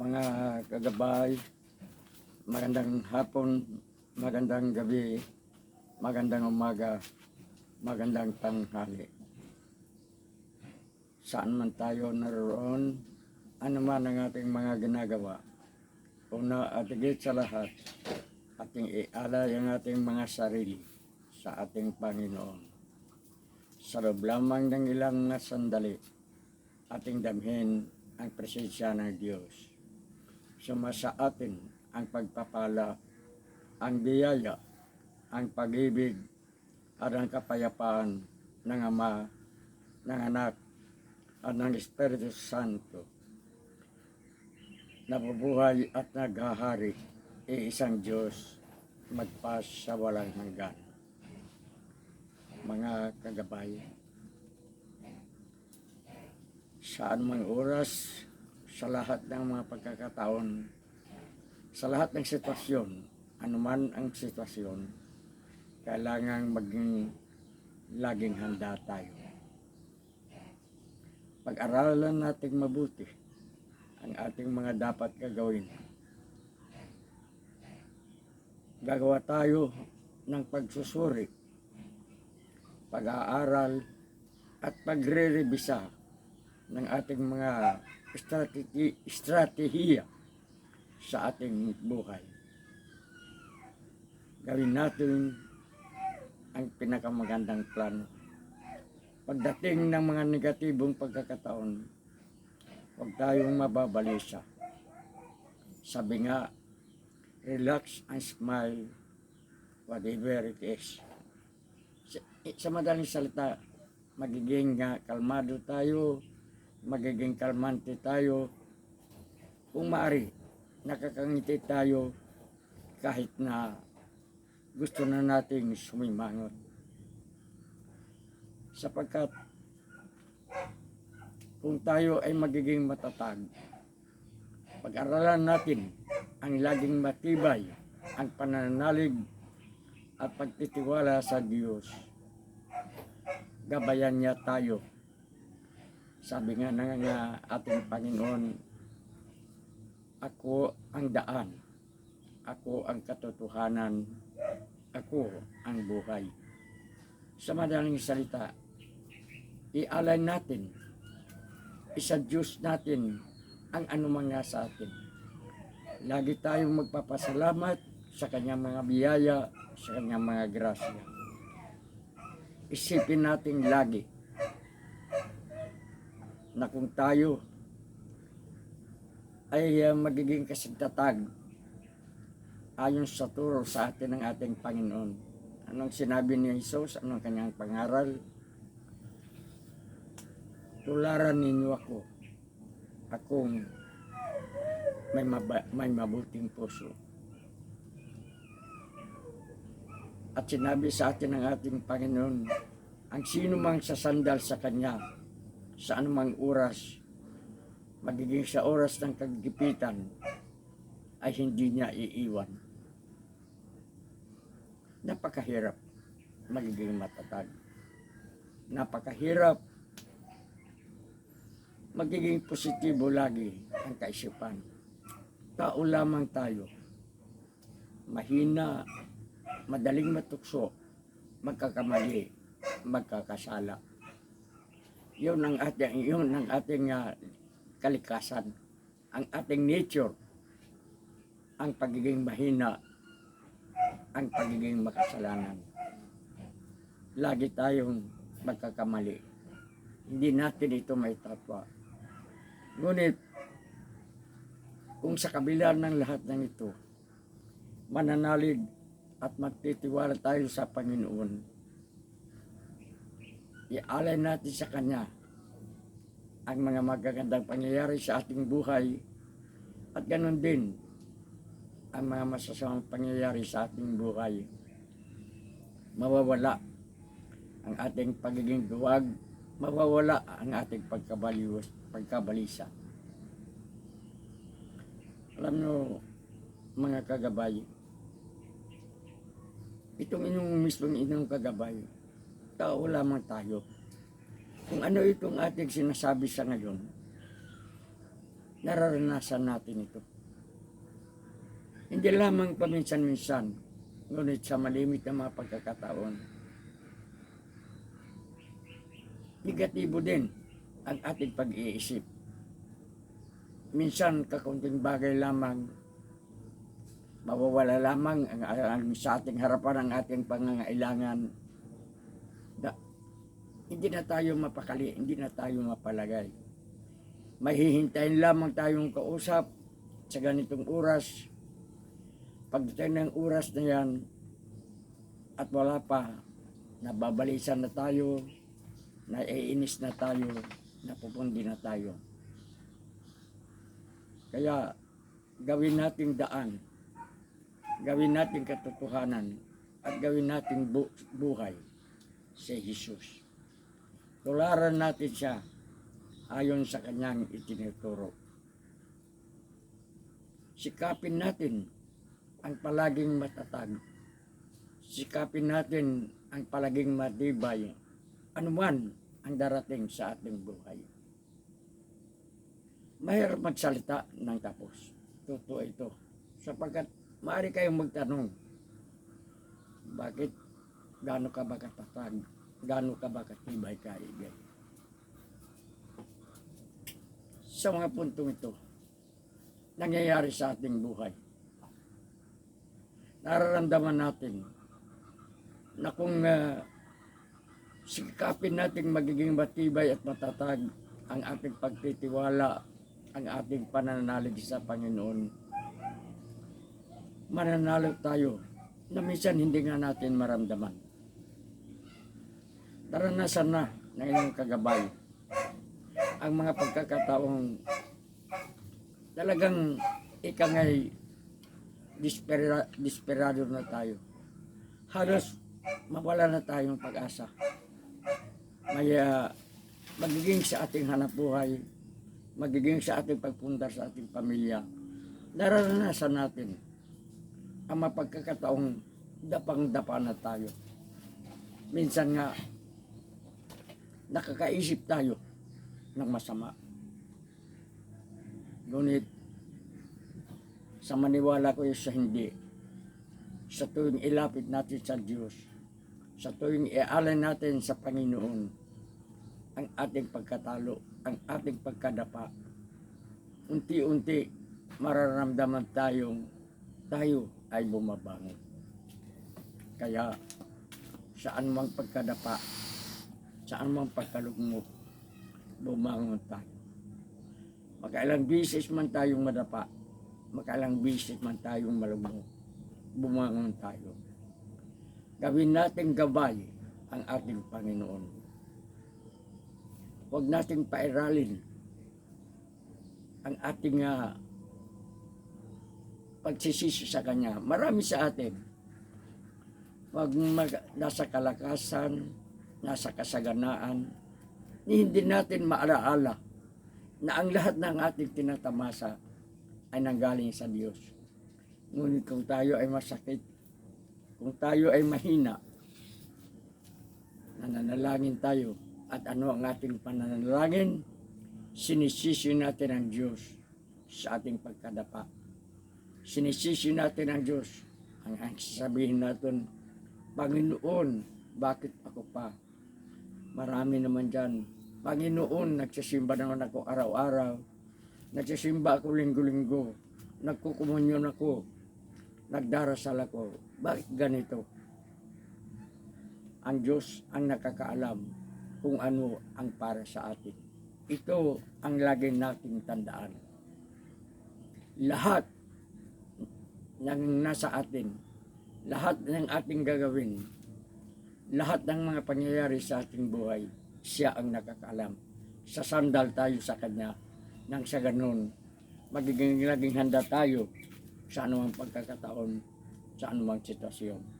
mga kagabay, magandang hapon, magandang gabi, magandang umaga, magandang tanghali. Saan man tayo naroon, ano man ang ating mga ginagawa. Una at higit sa lahat, ating ialay ang ating mga sarili sa ating Panginoon. Sa loob lamang ng ilang na sandali, ating damhin ang presensya ng Diyos. Sumasa atin ang pagpapala, ang biyaya, ang pag-ibig, at ang kapayapaan ng Ama, ng Anak, at ng Espiritu Santo. Nabubuhay at naghahari, iisang Diyos, magpas sa walang hanggan. Mga kagabay, saan mang oras, sa lahat ng mga pagkakataon, sa lahat ng sitwasyon, anuman ang sitwasyon, kailangan maging laging handa tayo. Pag-aralan natin mabuti ang ating mga dapat gagawin. Gagawa tayo ng pagsusuri, pag-aaral, at pagre-revisa ng ating mga strategi, strategiya sa ating buhay. Gawin natin ang pinakamagandang plano. Pagdating ng mga negatibong pagkakataon, huwag tayong mababalisa. Sabi nga, relax and smile, whatever it is. Sa, sa madaling salita, magiging nga kalmado tayo, magiging kalmante tayo. Kung maaari, nakakangiti tayo kahit na gusto na nating sumimangot. Sapagkat kung tayo ay magiging matatag, pag-aralan natin ang laging matibay, ang pananalig at pagtitiwala sa Diyos. Gabayan niya tayo sabi nga ng nga ating Panginoon, ako ang daan, ako ang katotohanan, ako ang buhay. Sa madaling salita, ialay natin, isa-Diyos natin ang anumang nasa atin. Lagi tayong magpapasalamat sa kanyang mga biyaya, sa kanyang mga grasya. Isipin natin lagi, na kung tayo ay uh, magiging kasigtatag ayon sa turo sa atin ng ating Panginoon. Anong sinabi ni Jesus? Anong kanyang pangaral? Tularan ninyo ako. Akong may, maba- may mabuting puso. At sinabi sa atin ng ating Panginoon, ang sino mang sasandal sa Kanya, sa anumang oras, magiging sa oras ng kagipitan, ay hindi niya iiwan. Napakahirap magiging matatag. Napakahirap magiging positibo lagi ang kaisipan. Tao lamang tayo. Mahina, madaling matukso, magkakamali, magkakasala yun ang ating yun ang ating ah, kalikasan. Ang ating nature. Ang pagiging mahina. Ang pagiging makasalanan. Lagi tayong magkakamali. Hindi natin ito may tatwa ngunit kung sa kabila ng lahat ng ito mananalig at magtitiwala tayo sa Panginoon ialay natin sa Kanya ang mga magagandang pangyayari sa ating buhay at ganun din ang mga masasamang pangyayari sa ating buhay. Mawawala ang ating pagiging duwag, mawawala ang ating pagkabaliwas, pagkabalisa. Alam nyo, mga kagabay, itong inyong mismong inyong kagabay, tao lamang tayo. Kung ano itong ating sinasabi sa ngayon, nararanasan natin ito. Hindi lamang paminsan-minsan, ngunit sa malimit na mga pagkakataon. Negatibo din ang ating pag-iisip. Minsan, kakunting bagay lamang, mawawala lamang ang, ang sa ating harapan ang ating pangangailangan. Hindi na tayo mapakali, hindi na tayo mapalagay. Mahihintayin lamang tayong kausap sa ganitong oras. Pagdating ng oras na yan, at wala pa, nababalisan na tayo, naiinis na tayo, napupundi na tayo. Kaya gawin nating daan, gawin nating katotohanan, at gawin nating bu- buhay si Jesus. Tularan natin siya ayon sa kanyang itinuturo. Sikapin natin ang palaging matatag. Sikapin natin ang palaging matibay. Anuman ang darating sa ating buhay. Mahirap magsalita ng tapos. Totoo ito. Sapagkat maaari kayong magtanong, bakit gaano ka ba katatag? Gaano ka ba katibay kaibig? Sa mga puntong ito, nangyayari sa ating buhay. Nararamdaman natin na kung uh, sikapin natin magiging matibay at matatag ang ating pagtitiwala, ang ating pananalig sa Panginoon, mananalo tayo na minsan hindi nga natin maramdaman. Naranasan na ng inyong kagabay ang mga pagkakataong talagang ikangay dispera, desperado na tayo. Halos mawala na tayong pag-asa. May ah, magiging sa ating hanap buhay, magiging sa ating pagpundar sa ating pamilya. Nararanasan natin ang mapagkakataong dapang-dapa na tayo. Minsan nga, nakakaisip tayo ng masama. Ngunit, sa maniwala ko sa hindi, sa tuwing ilapit natin sa Diyos, sa tuwing ialay natin sa Panginoon, ang ating pagkatalo, ang ating pagkadapa, unti-unti mararamdaman tayong tayo ay bumabangon. Kaya saan mang pagkadapa, saan mang pagkalugmok, bumangon tayo. Makailang bisis man tayong madapa, makailang bisis man tayong malugmok, bumangon tayo. Gawin natin gabay ang ating Panginoon. Huwag nating pairalin ang ating ah, pagsisisi sa Kanya. Marami sa atin. Pag mag, nasa kalakasan, nasa kasaganaan, hindi natin maalaala na ang lahat ng ating tinatamasa ay nanggaling sa Diyos. Ngunit kung tayo ay masakit, kung tayo ay mahina, nananalangin tayo at ano ang ating pananalangin, sinisisi natin ang Diyos sa ating pagkadapa sinisisi natin ang Diyos. Ang, ang sasabihin natin, Panginoon, bakit ako pa? Marami naman dyan. Panginoon, nagsisimba naman ako araw-araw. Nagsisimba ako linggo-linggo. Nagkukumunyon ako. Nagdarasal ako. Bakit ganito? Ang Diyos ang nakakaalam kung ano ang para sa atin. Ito ang lagi nating tandaan. Lahat ng nasa atin. Lahat ng ating gagawin, lahat ng mga pangyayari sa ating buhay, siya ang nakakaalam. Sasandal tayo sa Kanya nang sa ganun, magiging laging handa tayo sa anumang pagkakataon, sa anumang sitwasyon.